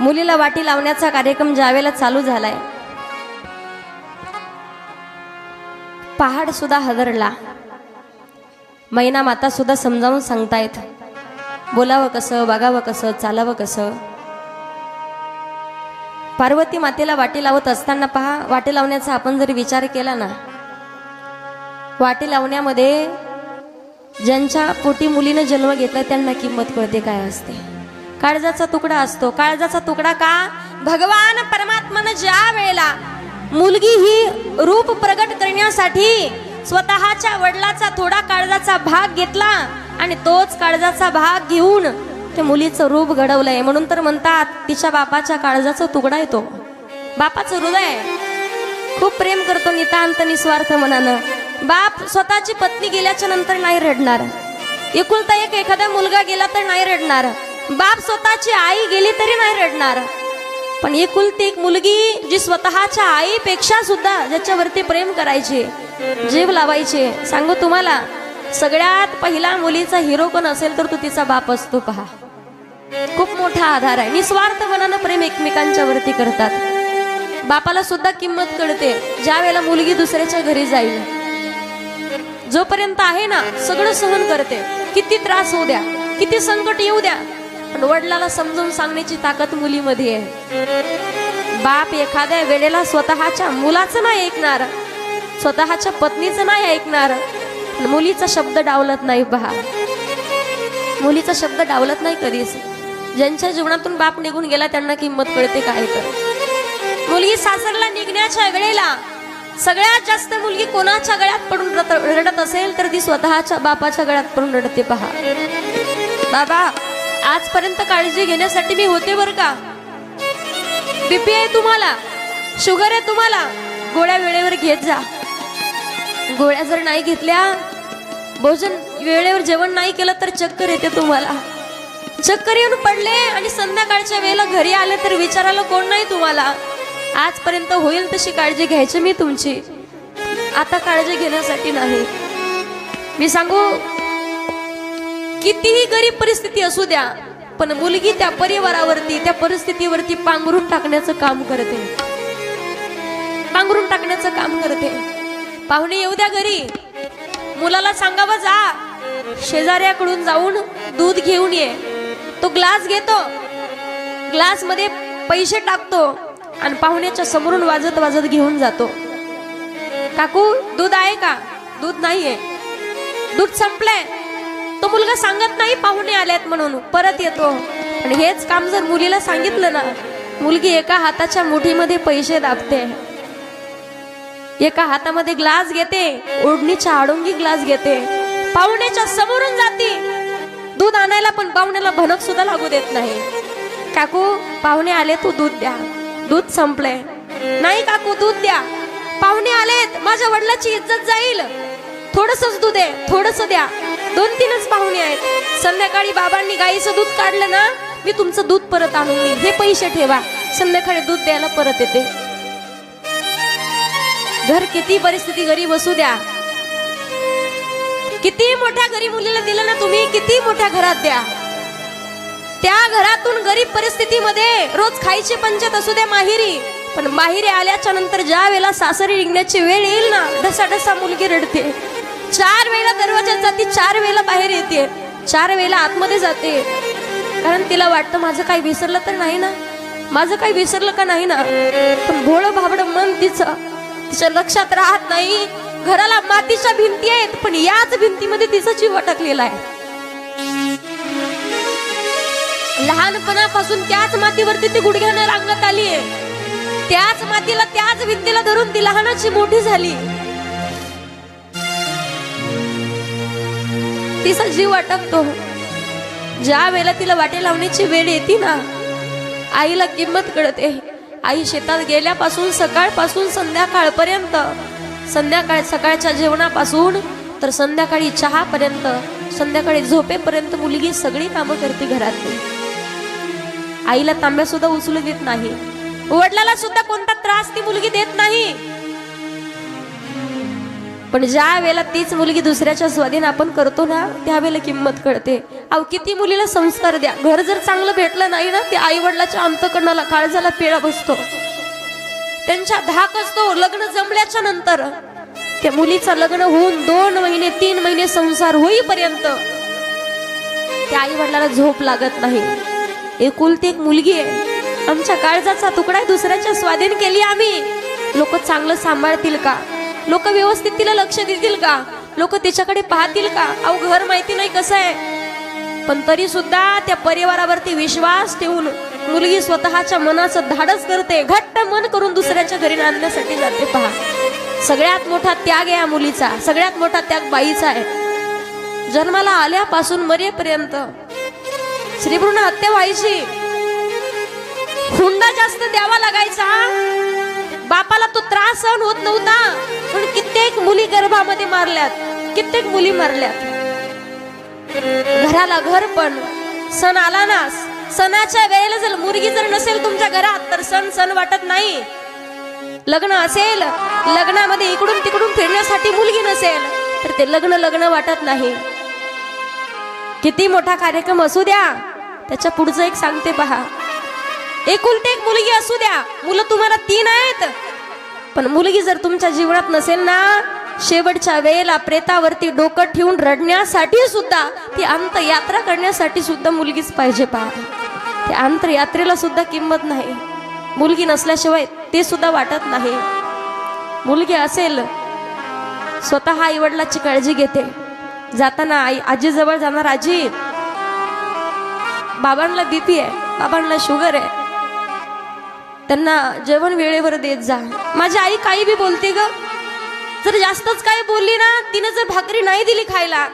मुलीला वाटी लावण्याचा कार्यक्रम ज्यावेळेला चालू झालाय पहाड सुद्धा हदरला. मैना माता सुद्धा समजावून सांगतायत बोलावं कसं वागावं कसं चालावं कसं. पार्वती मातेला वाटी लावत असताना पहा वाटी लावण्याचा आपण जर विचार केला ना वाटी लावण्यामध्ये ज्यांच्या पोटी मुलीनं जन्म घेतला त्यांना किंमत कळते काय असते. काळजाचा तुकडा असतो. काळजाचा तुकडा का? भगवान परमात्मानं ज्या वेळेला मुलगी ही रूप प्रगट करण्यासाठी स्वतःच्या वडिलाचा थोडा काळजाचा भाग घेतला आणि तोच काळजाचा भाग घेऊन ते मुलीचं रूप घडवलंय. म्हणून तर म्हणतात तिच्या बापाच्या काळजाचा तुकडा येतो बापाचं हृदय खूप प्रेम करतो नितांत निस्वार्थ मनानं. बाप स्वतःची पत्नी गेल्याच्यानंतर नाही रडणार. एकुलता एक एखादा मुलगा गेला तर नाही रडणार. बाप स्वतःची आई गेली तरी नाही रडणार. पण एकुलती एक मुलगी जी स्वतःच्या आईपेक्षा सुद्धा ज्याच्यावरती प्रेम करायचे जीव लावायचे सांगू तुम्हाला सगळ्यात पहिला मुलीचा हिरो कोण असेल तर तो तिचा बाप असतो पहा. खूप मोठा आधार आहे. निस्वार्थ मनानं प्रेम एकमेकांच्या वरती करतात. बापाला सुद्धा किंमत कळते ज्या वेळेला मुलगी दुसऱ्याच्या घरी जाईल. जोपर्यंत आहे ना सगळं सहन करते. किती त्रास होऊ द्या किती संकट येऊ द्या पण वडिलाला समजून सांगण्याची ताकद मुलीमध्ये आहे. बाप एखाद्या वेळेला स्वतःच्या मुलाचं नाही ऐकणार स्वतःच्या पत्नीचं नाही ऐकणार मुलीचा शब्द डावलत नाही पहा. मुलीचा शब्द डावलत नाही कधीच. ज्यांच्या जीवनातून बाप निघून गेला त्यांना किंमत कळते काय तर. मुलगी सासरला निघण्याच्या वेळेला सगळ्यात जास्त मुलगी कोणाच्या गळ्यात पडून रडत असेल तर ती स्वतःच्या बापाच्या गळ्यात पडून रडते पहा. बाबा आजपर्यंत काळजी घेण्यासाठी मी होते बर का? बीपी आहे तुम्हाला. शुगर आहे तुम्हाला. गोळ्या वेळेवर घेत जा. गोळ्या जर नाही घेतल्या भोजन वेळेवर जेवण नाही केलं तर चक्कर येते तुम्हाला. चक्कर येऊन पडले आणि संध्याकाळच्या वेळेला घरी आले तर विचारायला कोण नाही तुम्हाला. आजपर्यंत होईल तशी काळजी घ्यायची मी तुमची. आता काळजी घेण्यासाठी नाही. मी सांगू कितीही गरीब परिस्थिती असू द्या पण मुलगी त्या परिवारावरती त्या परिस्थितीवरती पांघरून टाकण्याचं काम करते. पांघरून टाकण्याचं काम करते. पाहुणे येऊ द्या घरी. मुलाला सांगावं जा. शेजाऱ्याकडून जाऊन दूध घेऊन ये. तो ग्लास घेतो. ग्लासमध्ये पैसे टाकतो आणि पाहुण्याच्या समोरून वाजत वाजत घेऊन जातो. काकू दूध आहे का? दूध नाहीये. दूध संपलंय. तो मुलगा सांगत नाही पाहुणे आल्यात म्हणून. परत येतो. आणि हेच काम जर मुलीला सांगितलं ना मुलगी एका हाताच्या मुठीमध्ये पैसे दाबते. एका हातामध्ये ग्लास घेते ओढणीच्या आडोंगी ग्लास घेते. पाहुण्याच्या समोरून जाते. दूध आणायला पण पाहुण्याला भनक सुद्धा लागू देत नाही. काकू पाहुणे आले तू दूध द्या. दूध संपले नाही काकू दूध द्या. पाहुणे आलेत माझ्या वडिलाची इज्जत जाईल. थोडसच दूध आहे थोडस द्या. दोन तीनच पाहुणे आहेत. संध्याकाळी बाबांनी गाईचं दूध काढलं ना मी तुमचं दूध परत आणून देईन. हे पैसे ठेवा. संध्याकाळी दूध द्यायला परत येते. घर किती परिस्थिती गरीब असू द्या. किती मोठ्या गरीब मुलीला दिलं ना तुम्ही किती मोठ्या घरात द्या. त्या घरातून गरीब परिस्थितीमध्ये रोज खायची पंचायत असू द्या माहिरी पण माहिरी आल्याच्यानंतर ज्या वेळेला सासरी निघण्याची वेळ येईल ना डसा डसा मुलगी रडते. चार वेळेला दरवाजात जाते चार वेळेला बाहेर येते चार वेळेला आतमध्ये जाते. कारण तिला वाटतं माझं काही विसरलं तर नाही ना? माझं काही विसरलं का नाही ना? पण भोळं भाबड मन तिचं तिच्या लक्षात राहत नाही. घराला मातीच्या भिंती आहेत पण याच भिंतीमध्ये तिचा जीव अटकलेला आहे. लहानपणापासून त्याच मातीवरती ती गुडघ्यानं रांगत आली आहे त्याच मातीला त्याच भिंतीला धरून ती लहानाची मोठी झाली. तिचा जीव अटकतो. ज्या वेळेला तिला वाटे लावण्याची वेळ येते ना आईला किंमत कळते. आई शेतात गेल्यापासून सकाळपासून संध्याकाळपर्यंत संध्याकाळ सकाळच्या जेवणापासून तर संध्याकाळी चहापर्यंत संध्याकाळी झोपेपर्यंत मुलगी सगळी कामं करते घरातली. आईला तांब्या सुद्धा उचलू देत नाही. वडिलाला सुद्धा कोणता त्रास ती मुलगी देत नाही. पण ज्या वेळेला तीच मुलगी दुसऱ्याच्या स्वाधीन आपण करतो ना त्यावेळेला किंमत कळते. अहो किती मुलीला संस्कार द्या. घर जर चांगलं भेटलं नाही ना ते आई वडिलाच्या अंतकरणाला काळजाला पेळा बसतो. त्यांच्या धाक असतो लग्न जमल्याच्या नंतर. त्या मुलीचं लग्न होऊन दोन महिने तीन महिने संसार होईपर्यंत त्या आई वडिलाला झोप लागत नाही. एकुलती एक मुलगी आहे. आमच्या काळजाचा तुकडा दुसऱ्याच्या स्वाधीन केली आम्ही. लोक चांगलं सांभाळतील का? लोक व्यवस्थित तिला लक्ष देतील का? लोक तिच्याकडे पाहतील का? अहो घर माहिती नाही कसं आहे. पण तरी सुद्धा त्या परिवारावरती विश्वास ठेवून मुलगी स्वतःच्या मनाचं धाडस करते. घट्ट मन करून दुसऱ्याच्या घरी आणण्यासाठी जाते. पहा. सगळ्यात मोठा त्याग या मुलीचा. सगळ्यात मोठा त्याग बाईचा आहे. जन्माला आल्यापासून मरेपर्यंत श्रीभ्रूण हत्या व्हायची. हुंडा जास्त द्यावा लागायचा. बापाला तो त्रास सहन होत नव्हता. पण कित्येक मुली गर्भामध्ये मारल्यात. कित्येक मुली मारल्यात. घराला घर पण. सण आला ना सणाच्या वेळेला जर मुलगी जर नसेल तुमच्या घरात तर सण सण वाटत नाही. लग्न असेल लग्नामध्ये इकडून तिकडून फिरण्यासाठी मुलगी नसेल तर ते लग्न लग्न वाटत नाही. किती मोठा कार्यक्रम असू द्या. त्याच्या पुढचं एक सांगते पहा. एकुलती एक मुलगी असू द्या. मुलं तुम्हाला तीन आहेत. पण मुलगी जर तुमच्या जीवनात नसेल ना शेवटच्या वेळेला प्रेतावरती डोकं ठेवून रडण्यासाठी सुद्धा ती अंतयात्रा करण्यासाठी सुद्धा मुलगीच पाहिजे पहा. त्या अंतयात्रेला सुद्धा किंमत नाही. मुलगी नसल्याशिवाय ते सुद्धा वाटत नाही. मुलगी असेल स्वतः आई वडिलाची काळजी घेते. जाताना आई आजीजवळ जाणार आजी. बाबांना बीपी आहे बाबांना शुगर आहे. त्यांना जेवण वेळेवर देत जा. माझी आई काही बी बोलते ग. जर जास्तच काही बोलली ना तिने जर भाकरी नाही दिली खायला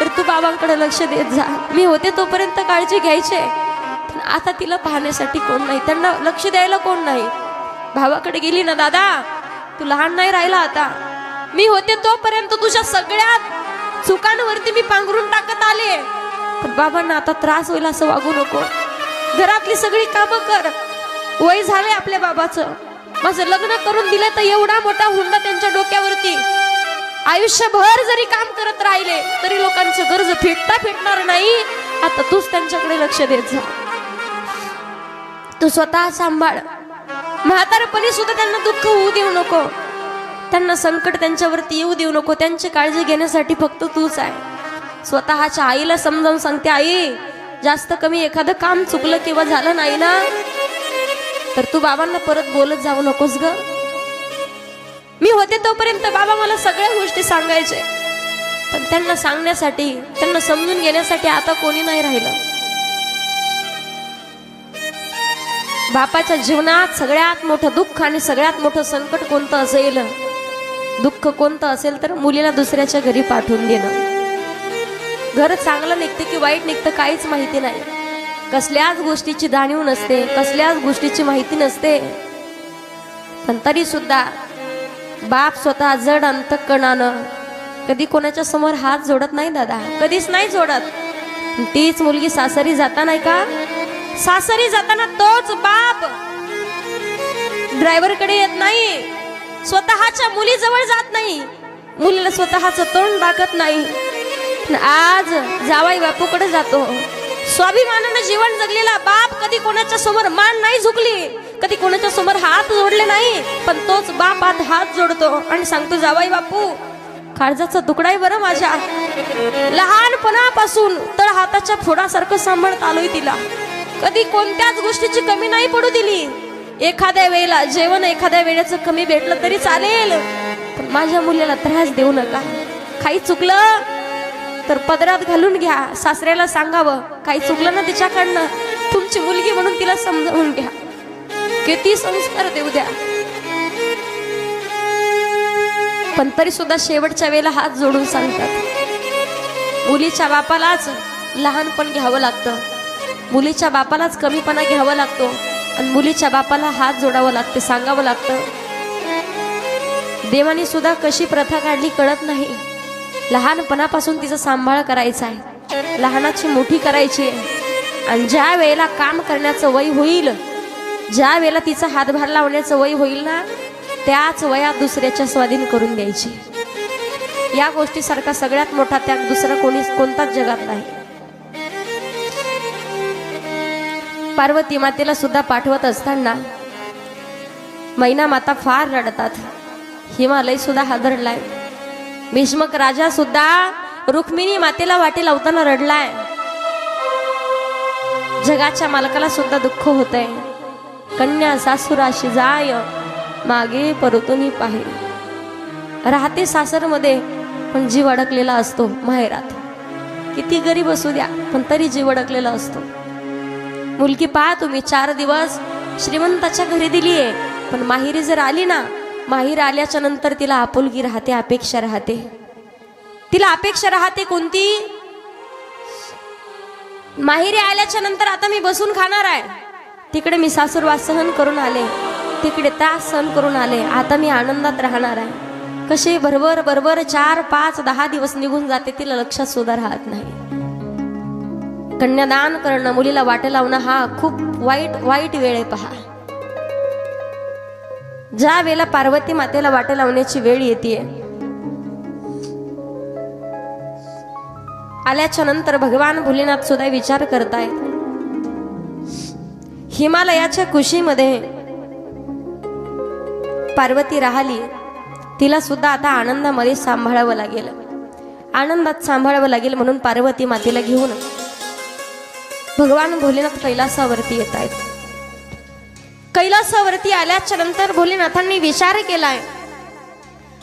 तर तू बाबांकडे लक्ष देत जा. मी होते तोपर्यंत काळजी घ्यायचे पण आता तिला पाहण्यासाठी कोण नाही? त्यांना लक्ष द्यायला कोण नाही? भावाकडे गेली ना दादा. तू लहान नाही राहिला आता. मी होते तोपर्यंत तुझ्या सगळ्यात चुकांवरती मी पांघरून टाकत आले. पण बाबांना आता त्रास होईल असं वागू नको. घरातली सगळी कामं कर. वय झाले आपल्या बाबाचं. माझं लग्न करून दिलं तर एवढा मोठा हुंडा त्यांच्या डोक्यावरती. आयुष्यभर जरी काम करत राहिले तरी लोकांचं गरज फेटता फेटणार नाही. आता तूच त्यांच्याकडे लक्ष देत जा. तू स्वतः सांभाळ. म्हातारपणी सुद्धा त्यांना दुःख होऊ देऊ नको. त्यांना संकट त्यांच्यावरती येऊ देऊ नको. त्यांची काळजी घेण्यासाठी फक्त तूच आहे. स्वतःच्या आईला समजावून सांगते आई जास्त कमी एखादं काम चुकलं किंवा झालं नाही ना? तर तू बाबांना परत बोलत जाऊ नकोस ग. मी होते तोपर्यंत बाबा मला सगळ्या गोष्टी सांगायचे. पण त्यांना सांगण्यासाठी त्यांना समजून घेण्यासाठी आता कोणी नाही राहिलं. बापाच्या जीवनात सगळ्यात मोठं दुःख आणि सगळ्यात मोठं संकट कोणतं असेल? दुःख कोणतं असेल तर मुलीला दुसऱ्याच्या घरी पाठवून देणं. घर चांगलं निघतं की वाईट निघतं काहीच माहिती नाही. कसल्याच गोष्टीची जाणीव नसते कसल्याच गोष्टीची माहिती नसते. पण तरी सुद्धा बाप स्वतः जड अंतकणानं कधी कोणाच्या समोर हात जोडत नाही दादा. कधीच नाही जोडत. तीच मुलगी सासरी जाता नाही का? सासरी जाताना तोच बाप ड्रायव्हरकडे येत नाही. स्वतःच्या मुलीजवळ जात नाही. मुलीला स्वतःच तोंड दाखत नाही. आज जावाई बापूकडे जातो. स्वाभिमानानं जीवन जगलेला बाप कधी कोणाच्या समोर मान नाही झुकली कधी कोणाच्या समोर हात जोडले नाही पण तोच बाप आज हात जोडतो. आणि सांगतो जावाई बापू काळजाचा तुकडाही बरं माझ्या लहानपणापासून तर हाताच्या फोडासारखं सांभाळत आलोय तिला. कधी कोणत्याच गोष्टीची कमी नाही पडू दिली. एखाद्या वेळेला जेवण एखाद्या वेळेचं कमी भेटलं तरी चालेल पण माझ्या मुलीला त्रास देऊ नका. काही चुकलं तर पदरात घालून घ्या. सासऱ्याला सांगावं काही चुकलं ना तिच्याकडनं? तुमची मुलगी म्हणून तिला समजावून घ्या. किती संस्कार देऊ द्या. पण तरी सुद्धा शेवटच्या वेळेला हात जोडून सांगतात. मुलीच्या बापालाच लहानपण घ्यावं लागतं. मुलीच्या बापालाच कमीपणा घ्यावा लागतो आणि मुलीच्या बापाला हात जोडावं लागते सांगावं लागतं. देवानी सुद्धा कशी प्रथा काढली कळत नाही. लहानपणापासून तिचा सांभाळ करायचा आहे. लहानाची मोठी करायची आहे. आणि ज्या वेळेला काम करण्याचं वय होईल ज्या वेळेला तिचा हातभार लावण्याचं वय होईल ना त्याच वयात दुसऱ्याच्या स्वाधीन करून द्यायची. या गोष्टीसारखा सगळ्यात मोठा त्याग दुसरा कोणी कोणताच जगात नाही. पार्वती मातेला सुद्धा पाठवत असताना मैना माता फार रडतात. हिमालय सुद्धा हादरलाय. भीष्मक राजा सुद्धा रुक्मिणी मातेला वाटे लावताना रडलाय. जगाच्या मालकाला सुद्धा दुःख होतंय. कन्या सासुराशी जाय मागे परतून पाहि. राहते सासरमध्ये पण जीव अडकलेला असतो माहेरात. किती गरीब असू द्या पण तरी जीव अडकलेला असतो. मुलगी पहा तुम्ही चार दिवस श्रीमंताच्या घरी दिलीये पण माहेरी जर आली ना माहीर आल्याच्यानंतर तिला आपुलगी राहते अपेक्षा राहते. तिला अपेक्षा राहते कोणती? माहिरी आल्याच्यानंतर आता मी बसून खाणार आहे. तिकडे मी सासूरवास सहन करून आले. तिकडे त्रास सहन करून आले. आता मी आनंदात राहणार आहे. कसे भरभर बरोबर चार पाच दहा दिवस निघून जाते तिला लक्षात सुद्धा राहत नाही. कन्यादान करणं मुलीला वाटे लावणं हा खूप वाईट वाईट वेळ आहे पहा. ज्या वेळेला पार्वती मातेला वाटे लावण्याची वेळ येते आल्याच्यानंतर भगवान भोलेनाथ सुद्धा विचार करतायत. हिमालयाच्या कुशीमध्ये पार्वती राहिली तिला सुद्धा आता आनंदामध्ये सांभाळावं लागेल. आनंदात सांभाळावं लागेल म्हणून पार्वती मातेला घेऊन भगवान भोलेनाथ कैलासावरती येत आहेत कैलासावरती आल्याच्यानंतर भोलेनाथांनी विचार केलाय.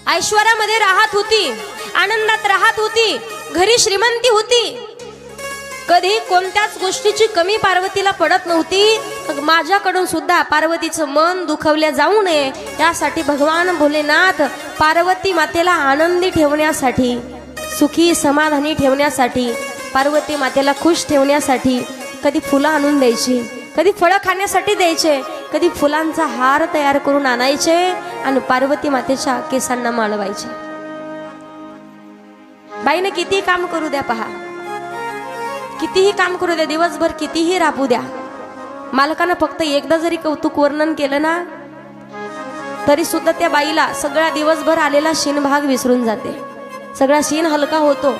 ऐश्वर्यामध्ये राहत होती आनंदात राहत होती घरी श्रीमंती होती. कधी कोणत्याच गोष्टीची कमी पार्वतीला पडत नव्हती. मग माझ्याकडून सुद्धा पार्वतीचं मन दुखवल्या जाऊ नये यासाठी भगवान भोलेनाथ पार्वती मातेला आनंदी ठेवण्यासाठी सुखी समाधानी ठेवण्यासाठी पार्वती मातेला खुश ठेवण्यासाठी कधी फुलं आणून द्यायची कधी फळं खाण्यासाठी द्यायचे कधी फुलांचा हार तयार करून आणायचे आणि पार्वती मातेच्या केसांना माळवायचे. बाईने किती काम करू द्या पहा. कितीही काम करू द्या दिवसभर कितीही राबू द्या. मालकानं फक्त एकदा जरी कौतुक वर्णन केलं ना तरी सुद्धा त्या बाईला सगळा दिवसभर आलेला भाग विसरून जाते. सगळा शीन हलका होतो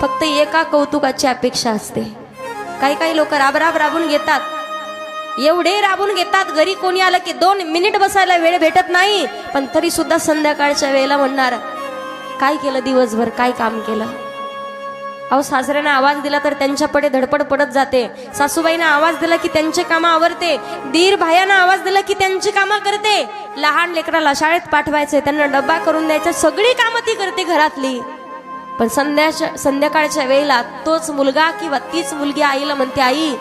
फक्त एका कौतुकाची अपेक्षा असते. काही काही लोक राबराब राबून घेतात एवढे राबून घेतात घरी कोणी आलं की दोन मिनिट बसायला वेळ भेटत नाही पण तरी सुद्धा संध्याकाळच्या वेळेला म्हणणार काय केलं दिवसभर? काय काम केलं? अहो सासऱ्यानं आवाज दिला तर त्यांच्याकडे धडपड पडत जाते. सासूबाईनं आवाज दिला की त्यांचे कामं आवरते. दीर भायानं आवाज दिला की त्यांची कामं करते. लहान लेकराला शाळेत पाठवायचे त्यांना डब्बा करून द्यायचा सगळी कामं ती करते घरातली. पण संध्याच्या संध्याकाळच्या वेळेला तोच मुलगा किंवा तीच मुलगी आईला म्हणते आई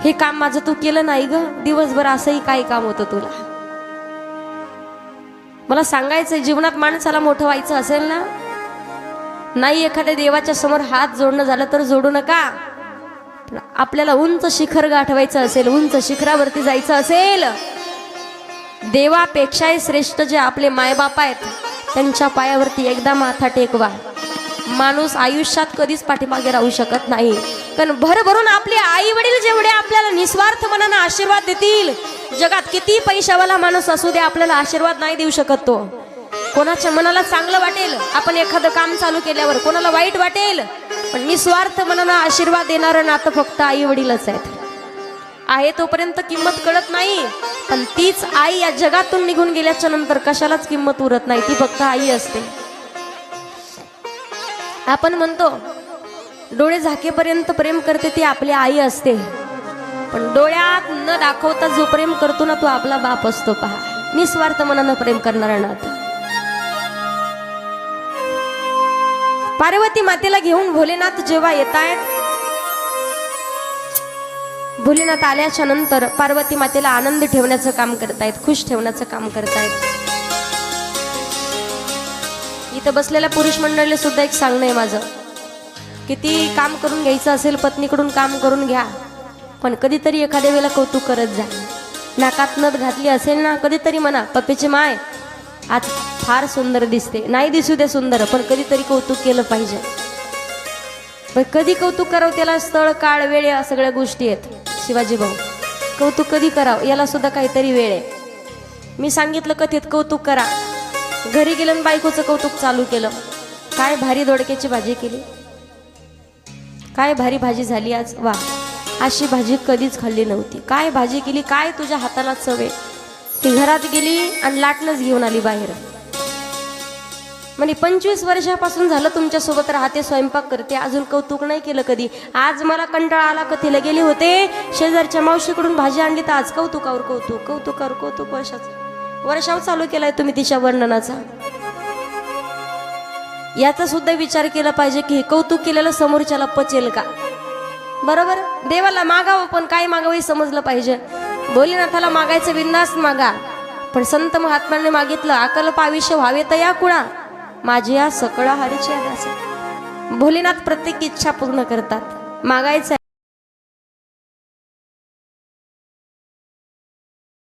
हे काम माझं तू केलं नाही ग. दिवसभर असंही काय काम होतं तुला. मला सांगायचं जीवनात माणसाला मोठं व्हायचं असेल ना नाही एखाद्या देवाच्या समोर हात जोडणं झालं तर जोडू नका. आपल्याला उंच शिखर गाठवायचं असेल उंच शिखरावरती जायचं असेल. देवापेक्षाही श्रेष्ठ जे आपले मायबाप आहेत त्यांच्या पायावरती एकदा माथा टेकवा. माणूस आयुष्यात कधीच पाठीमागे राहू शकत नाही. कारण भरभरून आपले आई वडील जेवढे आपल्याला निस्वार्थ मनानं आशीर्वाद देतील जगात किती पैशावाला माणूस असू दे आपल्याला आशीर्वाद नाही देऊ शकत तो. कोणाच्या मनाला चांगलं वाटेल आपण एखादं काम चालू केल्यावर कोणाला वाईट वाटेल पण निस्वार्थ मनानं आशीर्वाद देणारं नातं फक्त आई वडीलच आहेत. आहे तोपर्यंत किंमत कळत नाही पण तीच आई या जगातून निघून गेल्याच्यानंतर कशालाच किंमत उरत नाही ती फक्त आई असते. आपण म्हणतो डोळे झाकेपर्यंत प्रेम करते ती आपली आई असते. पण डोळ्यात न दाखवता जो प्रेम करतो ना तो आपला बाप असतो पहा. निस्वार्थ मनानं प्रेम करणारा नाथ. पार्वती मातेला घेऊन भोलेनाथ जेव्हा येत आहेत भोलेनाथ आल्याच्यानंतर पार्वती मातेला आनंद ठेवण्याचं काम करतायत खुश ठेवण्याचं काम करतायत. इथं बसलेल्या पुरुष मंडळीला सुद्धा एक सांगणं आहे माझं. किती काम करून घ्यायचं असेल पत्नीकडून काम करून घ्या. पण कधीतरी एखाद्या वेळेला कौतुक करत जा. नाकात नथ घातली असेल ना कधीतरी म्हणा पप्पीची माय आज फार सुंदर दिसते. नाही दिसू दे सुंदर पण कधीतरी कौतुक केलं पाहिजे. पण कधी कौतुक करावं त्याला स्थळ काळ वेळ या सगळ्या गोष्टी आहेत शिवाजी भाऊ. कौतुक कधी करावं? याला सुद्धा काहीतरी वेळ आहे. मी सांगितलं कथेत कौतुक करा. घरी गेलं आणि बायकोचं कौतुक चालू केलं. काय भारी दोडक्याची भाजी केली. काय भारी भाजी झाली आज? वा. अशी भाजी कधीच खाल्ली नव्हती. काय भाजी केली? काय तुझ्या हाताला चव आहे? ती घरात गेली आणि लाटणंच घेऊन आली बाहेर. म्हणे पंचवीस वर्षापासून झालं तुमच्यासोबत राहते स्वयंपाक करते अजून कौतुक नाही केलं कधी. आज मला कंटाळा आला कथेला गेले होते. शेजारच्या मावशीकडून भाजी आणली तर आज कौतुकावर कौतुक कौतुकावर कौतुक वर्षाचं. वर्षावर चालू केलाय तुम्ही तिच्या वर्णनाचा. याचा सुद्धा विचार केला पाहिजे की हे कौतुक केलेलं समोरच्याला पचेल का? बरोबर? देवाला मागावं पण काय मागावं हे समजलं पाहिजे. भोलेनाथाला मागायचं बिंदास मागा. पण संत महात्म्याने मागितलं अकल्प आयुष्य व्हावे तर या कुणा? माझी या सकळ हरीची भोलेनाथ प्रत्येक इच्छा पूर्ण करतात. मागायचं